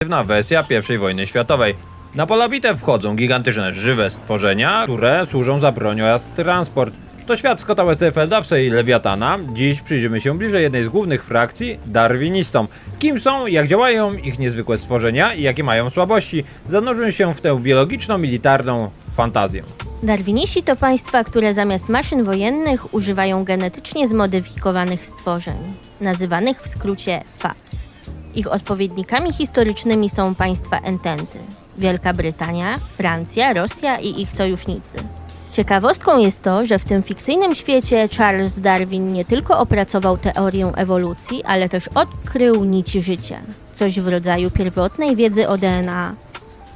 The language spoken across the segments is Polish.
alternatywna wersja I wojny światowej. Na pola bitew wchodzą gigantyczne żywe stworzenia, które służą za broń oraz transport. To świat Scotta Westerfelda i Lewiatana. Dziś przyjrzymy się bliżej jednej z głównych frakcji, darwinistom. Kim są, jak działają ich niezwykłe stworzenia i jakie mają słabości. Zanurzymy się w tę biologiczno-militarną fantazję. Darwiniści to państwa, które zamiast maszyn wojennych używają genetycznie zmodyfikowanych stworzeń, nazywanych w skrócie FAPS. Ich odpowiednikami historycznymi są państwa ententy Wielka Brytania, Francja, Rosja i ich sojusznicy. Ciekawostką jest to, że w tym fikcyjnym świecie Charles Darwin nie tylko opracował teorię ewolucji, ale też odkrył nici życia, coś w rodzaju pierwotnej wiedzy o DNA,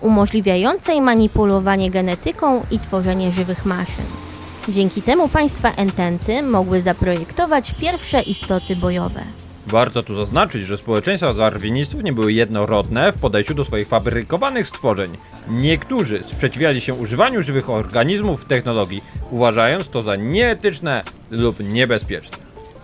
umożliwiającej manipulowanie genetyką i tworzenie żywych maszyn. Dzięki temu państwa ententy mogły zaprojektować pierwsze istoty bojowe. Warto tu zaznaczyć, że społeczeństwa darwinistów nie były jednorodne w podejściu do swoich fabrykowanych stworzeń. Niektórzy sprzeciwiali się używaniu żywych organizmów w technologii, uważając to za nieetyczne lub niebezpieczne.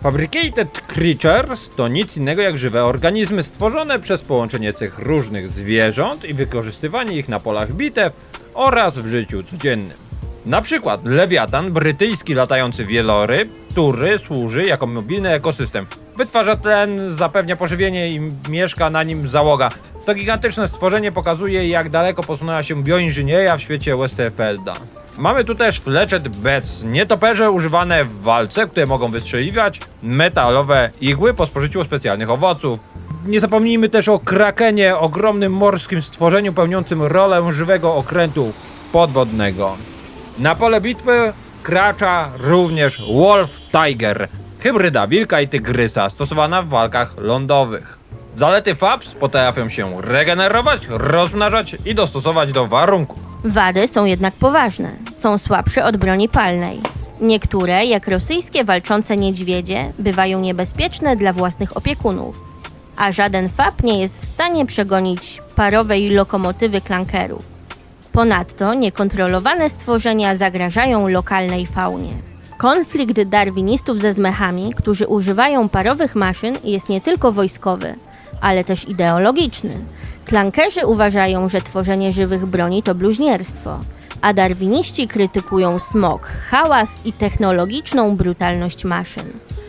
Fabricated Creatures to nic innego jak żywe organizmy stworzone przez połączenie cech różnych zwierząt i wykorzystywanie ich na polach bitew oraz w życiu codziennym. Na przykład lewiatan, brytyjski latający wieloryb, który służy jako mobilny ekosystem. Wytwarza tlen, zapewnia pożywienie i mieszka na nim załoga. To gigantyczne stworzenie pokazuje, jak daleko posunęła się bioinżynieria w świecie Westerfelda. Mamy tu też Fletched Bats, nietoperze używane w walce, które mogą wystrzeliwać metalowe igły po spożyciu specjalnych owoców. Nie zapomnijmy też o krakenie, ogromnym morskim stworzeniu pełniącym rolę żywego okrętu podwodnego. Na pole bitwy kracza również Wolf Tiger, hybryda wilka i tygrysa stosowana w walkach lądowych. Zalety FAPS potrafią się regenerować, rozmnażać i dostosować do warunków. Wady są jednak poważne, są słabsze od broni palnej. Niektóre, jak rosyjskie walczące niedźwiedzie, bywają niebezpieczne dla własnych opiekunów, a żaden FAP nie jest w stanie przegonić parowej lokomotywy klankerów. Ponadto niekontrolowane stworzenia zagrażają lokalnej faunie. Konflikt darwinistów ze zmechami, którzy używają parowych maszyn, jest nie tylko wojskowy, ale też ideologiczny. Klankerzy uważają, że tworzenie żywych broni to bluźnierstwo, a darwiniści krytykują smog, hałas i technologiczną brutalność maszyn.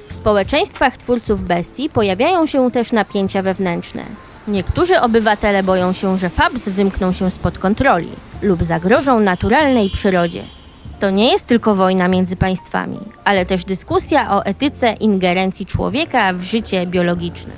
W społeczeństwach twórców bestii pojawiają się też napięcia wewnętrzne. Niektórzy obywatele boją się, że FABS wymkną się spod kontroli lub zagrożą naturalnej przyrodzie. To nie jest tylko wojna między państwami, ale też dyskusja o etyce ingerencji człowieka w życie biologiczne.